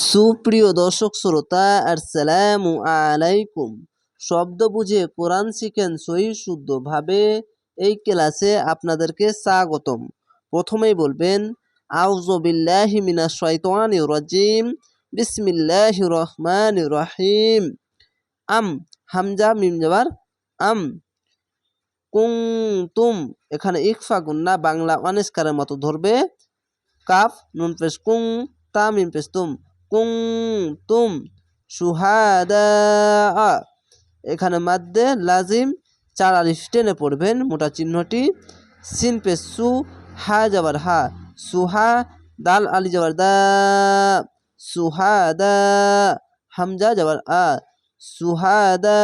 সুপ্রিয় দর্শক শ্রোতা, আসসালামু আলাইকুম। শব্দ বুঝে কোরআন শিখেন সহি শুদ্ধভাবে এই ক্লাসে আপনাদেরকে স্বাগতম। প্রথমেই বলবেন আউজবিল্লাহি মিনাশ শাইতানির রাজিম, বিসমিল্লাহির রহমানির রহিম। আম, হামজা, মিম যাবার আম। কুংতুম এখানে ইকফা, গুন্না, বাংলা অনেস্কারের মতো ধরবে। কাফ, নুন পেশ কুং তা, মিম পেশ তুম। কুং তুম সুহাদা এখানে মাদ্দে লাজিম চার আলিফ টেনে পড়বেন, মোটা চিহ্নটি। সিন পেশ সু, হা যাবার হা। সুহা, দাল আলি যাবার দা। সুহাদা হামজা যাবার আ। সুহাদা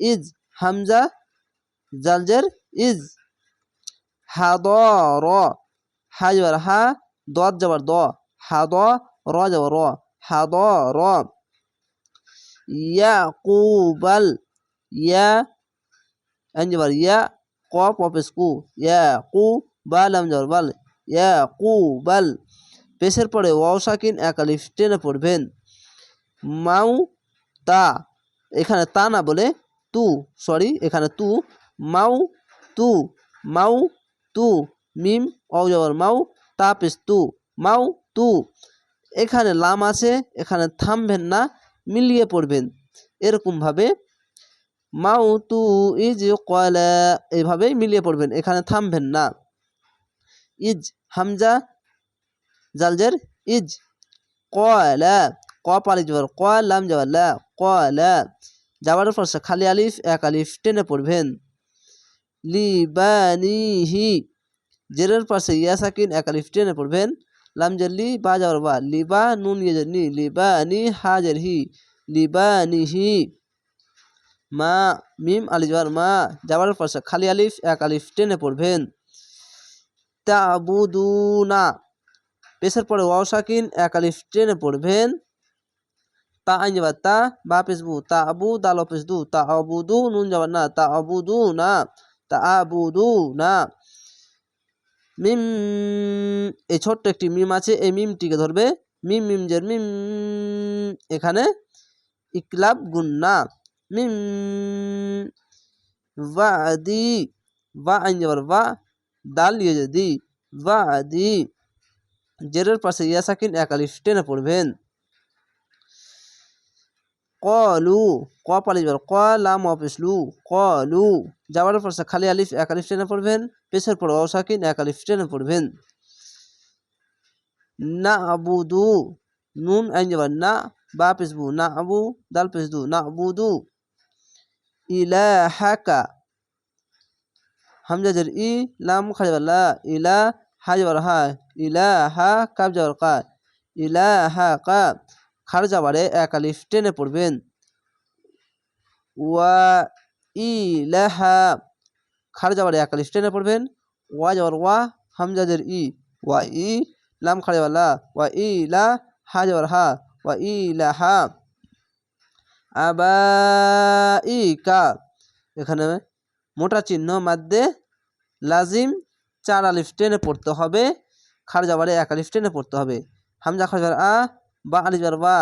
ইজ, হামজা, জালজের ইজ। হা দ র হা যাবার হা দত যাবার দ। হাদ র যাবার র হাদ র ইয়া আইন যাবার ইয়া ক পপেস কু ইয়া কু বাল আম যাবার বাল ইয়া কু বাল পেশের পরে ওয়াও সাকিন একালিফ টেনে পড়বেন মাউ তা এখানে তা না বলে তু সরি এখানে তু মাউ তু মাউ তু মিম অ যাবার মাউ তা পেস তু মাউ তু এখানে লাম আছে, এখানে থামবেন না, মিলিয়ে পড়বেন। এরকমভাবে মাউ তু ইজ কয়লা এইভাবেই মিলিয়ে পড়বেন, এখানে থামবেন না। ইজ হামজা, জালজের ইজ কয়লা ক পালি যাবার ক লাম যাবার লা কয়লা যাবার পর খালি আলিফ, এক আলিফ, টেনে পড়বেন। লিবানিহি, জেরের পাশে ইয়া সাকিন এক আলিফ, টেনে পড়বেন। লাম জাল্লি বা যাওয়ার বা লিবা নুন নি লিবা নি হাজার হি লিবা নিহি মা মিম আলি যাওয়ার মা যাওয়ার পাশে খালি আলিফ এক আলিফ টেনে পড়বেন। তাবুদুনা পেশের পরে ওয়াও সাকিন, এক আলিফ টেনে পড়বেন। তা আইন যাবার তা, বা পেসবু তা আবু দাল পেসদু তা আবুদু নুন যাবার না তা আবুদু না তা আবুদু না মিম, এই ছোট্ট একটি মিম আছে, এই মিমটিকে ধরবে মিম মিম জের মিম, এখানে ইকলাব গুন্না মিম দি বা আইন যাবার বা দাল ইয়ে যদি দি জেরের পাশে ইয়াসাকিন সাকিন, এক আলিফ টেনে পড়বেন। কলু ক পালি যাবার ক লাম অপেসলু কলু যাওয়ার পাশে খালি আলিফ, এক আলিফ টেনে পড়বেন। পেশের পর অসাকিন, এক আলিফ টেনে পড়বেন। না আবুদু নুন আইন যাবার না, বা পেসবু না আবু দাল পেসদু না আবুদু ইলাহাকা। হামজা জের ই, লাম খাজাবার লা ইলা হা যাবার। হা, ইলাহা কাব যাবার। কা, ইলাহা কা খার যাবারে এক আলিফ টেনে পড়বেন। ওয়া ইলাহা খার যাবারে এক আলিফ টেনে পড়বেন। ওয়া যাবার ওয়া হামজা জের ই। ওয়া ই, লাম খাড়ে ওয়া ই লা। হা যাবার হা ওয়া ই লা হা। আবা ই কা এখানে মোটা চিহ্ন মাধ্যে লাজিম চার আলিফ টেনে পড়তে হবে। খারজাবারে এক আলিফ টেনে পড়তে হবে। হামজা খার যাবার আ বা আলিফ যাবার বা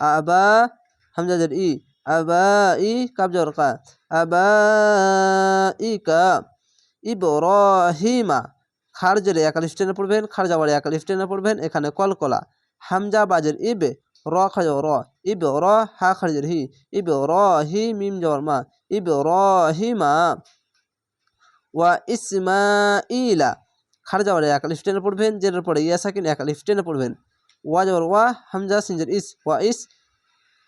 আবা হামজা জের ই আবা ই কাব যাবার কা আবা ই কা ইব্রাহিমা খার জেরে একালিফ টেনে পড়বেন খার যাবার একালিফ টেনে পড়বেন, এখানে কলকলা হামজা বাজের ইবে, র খাজা র ইব র। হা খাজের হি ইব র, হি। মিম যাওয়ার মা। ইব র হিমা ওয়া ইসমাইলা খার যাবার একালিফ টেনে পড়বেন জেরের পরে ইয়া সাকিন একালিফ টেনে পড়বেন। ওয়া যাবার ওয়া হামজা সিনজের ইস ওয়া ইস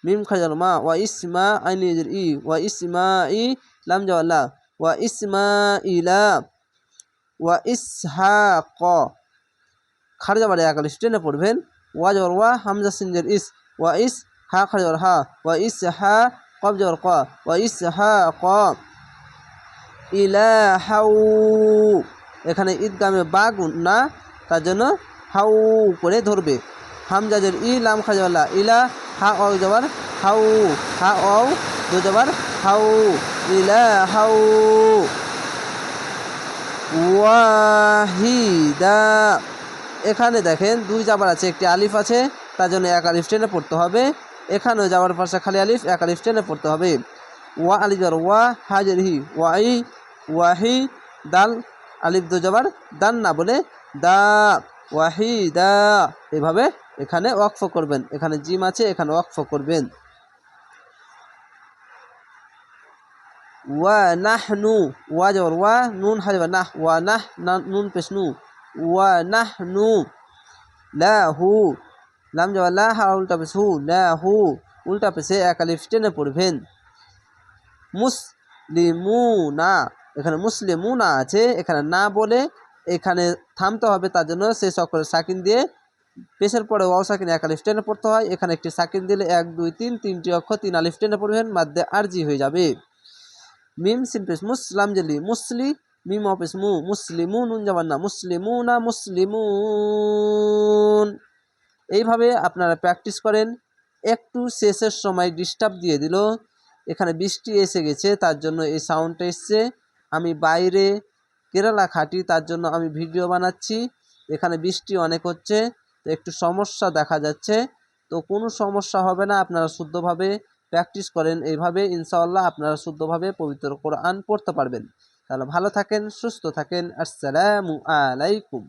মিম খাজার মা ওয়া ইসমা আইনের ই ওয়া ইসমা ই লাম যাওয়ার লা ওয়া ইসমা ইলা ওয়া ইসহাক খার যাবার এক আলিফ টেনে পড়বেন ওয়া যাবার ওয়া হামজা সিনজের ইস ওয়া ইস হা খার যাবার হা ওয়া ইস হা কব যাবার ক ওয়া ইস হা ক ইলা হাউ এখানে ঈদগামে বা না, তার জন্য হাউ করে ধরবে। হামজাজের ই লাম খা যাবার ইলা হা অ যাবার হাউ, হা অ দু যাবার হাউ, ইলা হাউ। ওয়াহিদা। এখানে দেখেন দুই যাবার আছে, একটি আলিফ আছে, তার জন্য এক আলিফ টেনে পড়তে হবে। এখানেও যাবার পাশে খালি আলিফ, এক আলিফ টেনে পড়তে হবে। ওয়া আলিফ জবর ওয়া হাজের হি, ওয়াই, ওয়াহি, দাল, আলিফ দু জবর দান না বলে দা, ওয়াহি দা। এভাবে এখানে ওয়াকফ করবেন। এখানে জিম আছে, এখানে ওয়াকফ করবেন। ওয়া নাহনু, ওয়া জবর ওয়া নুন হাজবা নাহ ওয়া নাহ, না- নুন পেশ নু। ওয়া নাহনু, লাহু, লাম জবর লা হা উল্টা পেশ হু, লাহু, উল্টা পেশে এক আলিফ টেনে পড়বেন। মুসলিমুনা, এখানে মুসলিমুনা আছে, এখানে না বলে এখানে থামতে হবে, তার জন্য শেষ অক্ষরে সাকিন দিয়ে পেশের পরে ওয়াও সাকিন এক আলিফ টেনে পড়তে হয়। এখানে একটি সাকিন দিলে এক, দুই, তিন, তিনটি অক্ষর, তিন আলিফ টেনে পড়বেন মাধ্যে আরজি হয়ে যাবে। মিম সিন পেশ মুসলাম জেলি, মুসলি, মিম অপেস মু মুসলিমু নুন যাবার না, মুসলিমুনা, মুসলিমুন। এইভাবে আপনারা প্র্যাকটিস করেন। একটু শেষের সময় ডিস্টার্ব দিয়ে দিল। এখানে বৃষ্টি এসে গেছে, তার জন্য এই সাউন্ডটা এসছে। আমি বাইরে কেরালা খাটি তার জন্য আমি ভিডিও বানাচ্ছি। এখানে বৃষ্টি অনেক হচ্ছে। তো একটু সমস্যা দেখা যাচ্ছে। তো কোনো সমস্যা হবে না, আপনারা শুদ্ধভাবে প্র্যাকটিস করেন। এইভাবে ইনশাআল্লাহ আপনারা শুদ্ধভাবে পবিত্র কোরআন পড়তে পারবেন। তাহলে ভালো থাকেন, সুস্থ থাকেন। আসসালামু আলাইকুম।